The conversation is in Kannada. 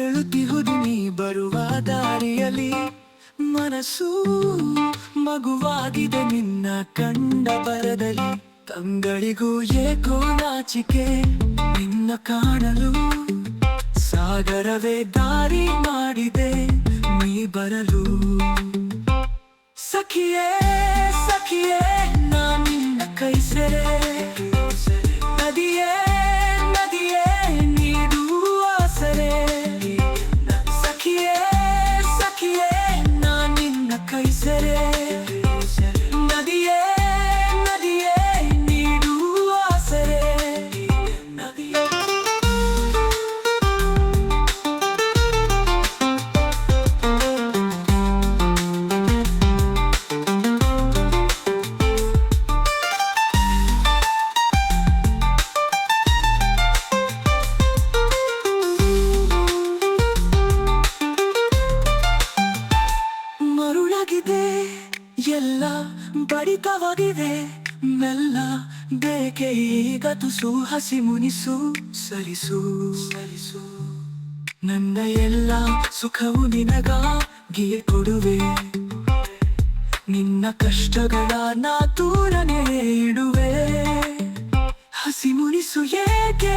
ಅರಳುತ್ತಿಹುದು ಹುದಿನಿ ಬರುವ ದಾರಿಯಲ್ಲಿ ಮನಸ್ಸು ಮಗುವಾಗಿದೆ ನಿನ್ನ ಕಂಡ ಬರದಲ್ಲಿ. ಕಂಗಳಿಗೂ ಏಕೋ ನಾಚಿಕೆ ನಿನ್ನ ಕಾಣಲು ಸಾಗರವೇ ದಾರಿ ಮಾಡಿದೆ. ಎಲ್ಲ ಬಡಿತವಾಗಿದೆ, ಮೆಲ್ಲ ಬೇಕೆ ಈಗ ತುಸು ಹಸಿ ಮುನಿಸು, ಸರಿಸು. ಸರಿಸು ನನ್ನ ಎಲ್ಲ ಸುಖವು ನಿನಗಾಗಿಯೇ ಕೊಡುವೆ. ನಿನ್ನ ಕಷ್ಟಗಳ ನಾ ದೂರನೇ ಇಡುವೆ ಹಸಿ ಮುನಿಸು ಏಕೆ?